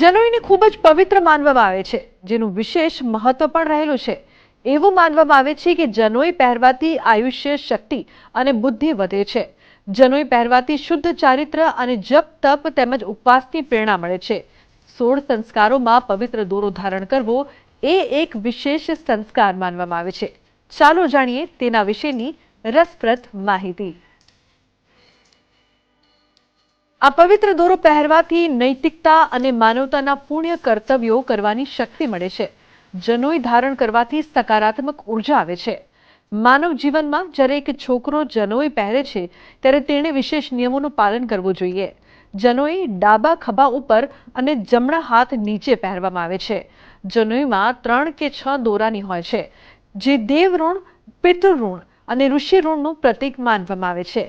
જનોઈને ખૂબ જ પવિત્ર માનવામાં આવે છે, જેનું વિશેષ મહત્વ પણ રહેલું છે. એવું માનવામાં આવે છે કે જનોઈ પહેરવાથી આયુષ્ય શક્તિ અને બુદ્ધિ વધે છે. જનોઈ પહેરવાથી શુદ્ધ ચારિત્ર અને જપ તપ તેમજ ઉપવાસની પ્રેરણા મળે છે. સોળ સંસ્કારોમાં પવિત્ર દોરો ધારણ કરવો એ એક વિશેષ સંસ્કાર માનવામાં આવે છે. ચાલો જાણીએ તેના વિશેની રસપ્રદ માહિતી. આ પવિત્ર દોરો પહેરવાથી નૈતિકતા અને માનવતાના પુણ્ય કર્તવ્યો કરવાની શક્તિ મળે છે. જનોઈ ધારણ કરવાથી સકારાત્મક ઊર્જા આવે છે. માનવ જીવનમાં જ્યારે એક છોકરો જનોઈ પહેરે છે, ત્યારે તેણે વિશેષ નિયમોનું પાલન કરવું જોઈએ. જનોઈ ડાબા ખભા ઉપર અને જમણા હાથ નીચે પહેરવામાં આવે છે. જનોઈમાં ત્રણ કે છ દોરાની હોય છે, જે દેવ ઋણ પિતૃ અને ઋષિ ઋણનું પ્રતીક માનવામાં આવે છે.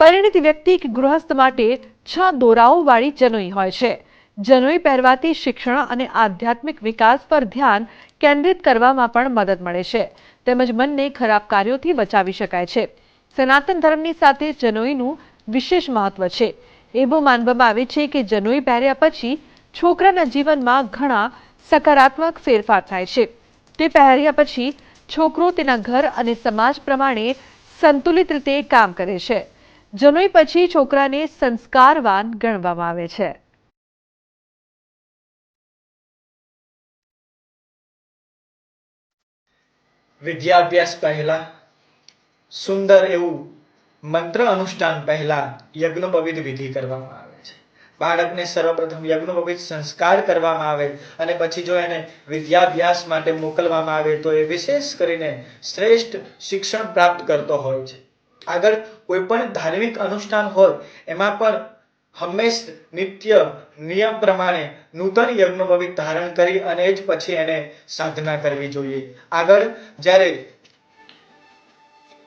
પરિણિત વ્યક્તિ કે ગૃહસ્થ માટે છ દોરાઓવાળી જનોઈ હોય છે. જનોઈ પહેરવાથી શિક્ષણ અને આધ્યાત્મિક વિકાસ પર ધ્યાન કેન્દ્રિત કરવામાં પણ મદદ મળે છે. તેમજ મનને ખરાબ કાર્યોથી બચાવી શકાય છે. સનાતન ધર્મની સાથે જનોઈનું વિશેષ મહત્વ છે. એવું માનવામાં આવે છે કે જનોઈ પહેર્યા પછી છોકરાના જીવનમાં ઘણા સકારાત્મક ફેરફાર થાય છે. તે પહેર્યા પછી છોકરો તેના ઘર અને સમાજ પ્રમાણે સંતુલિત રીતે કામ કરે છે. જનોઈ પછી છોકરાને સંસ્કારવાન ગણવામાં આવે છે. વિદ્યાભ્યાસ પહેલા, સુંદર એવું મંત્ર અનુષ્ઠાન પહેલા યજ્ઞોપવિત વિધિ કરવામાં આવે છે. બાળકને સર્વપ્રથમ યજ્ઞોપવિત સંસ્કાર કરવામાં આવે અને પછી જો એને વિદ્યાભ્યાસ માટે મોકલવામાં આવે તો એ વિશેષ કરીને શ્રેષ્ઠ શિક્ષણ પ્રાપ્ત કરતો હોય છે. આગળ કોઈ પણ ધાર્મિક અનુષ્ઠાન હોય, એમાં પણ હંમેશ નિત્ય નિયમ પ્રમાણે નૂતન યજ્ઞોપવિત ધારણ કરી અને જ પછી એને સાધના કરવી જોઈએ. આગળ જ્યારે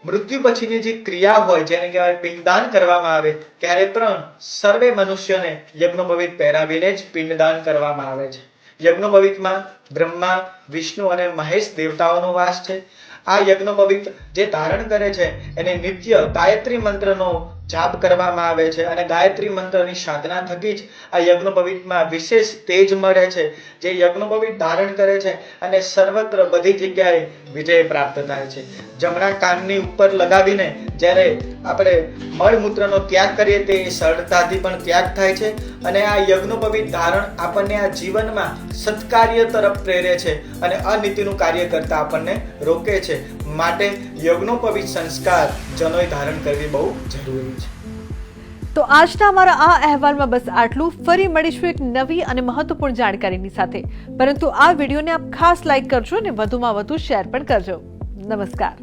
મૃત્યુ પછીની જે ક્રિયા હોય, જેને કહેવાય પિંડદાન કરવામાં આવે, ત્યારે પણ સર્વે મનુષ્યને યજ્ઞોપવિત પહેરાવીને જ પિંડદાન કરવામાં આવે છે. યજ્ઞોપવિતમાં બ્રહ્મા, વિષ્ણુ અને મહેશ દેવતાઓનો વાસ છે. આ યજ્ઞોપવિત જે ધારણ કરે છે એને નિત્ય ગાયત્રી મંત્રનો જાપ કરવામાં આવે છે અને ગાયત્રી મંત્રની સાધના થકી જ આ યજ્ઞોપવિતમાં વિશેષ તેજ મળે છે. જે યજ્ઞોપવિત ધારણ કરે છે અને સર્વત્ર બધી જગ્યાએ વિજય પ્રાપ્ત થાય છે. જમણા કાનની ઉપર લગાવીને જ્યારે આપણે મળમૂત્રનો ત્યાગ કરીએ તે સરળતાથી પણ ત્યાગ થાય છે અને આ યજ્ઞોપવિત ધારણ આપણને આ જીવનમાં સત્કાર્ય તરફ પ્રેરે છે અને અનીતિનું કાર્ય કરતા આપણને રોકે છે. માટે યજ્ઞોપવિત સંસ્કાર જનોય ધારણ કરવી બહુ જરૂરી છે તો આજના અમારા આ અહેવાલમાં બસ આટલું. ફરી મળીશું એક નવી અને મહત્વપૂર્ણ જાણકારીની સાથે. પરંતુ આ વિડીયોને આપ ખાસ લાઇક કરજો અને વધુમાં વધુ શેર પણ કરજો. નમસ્કાર.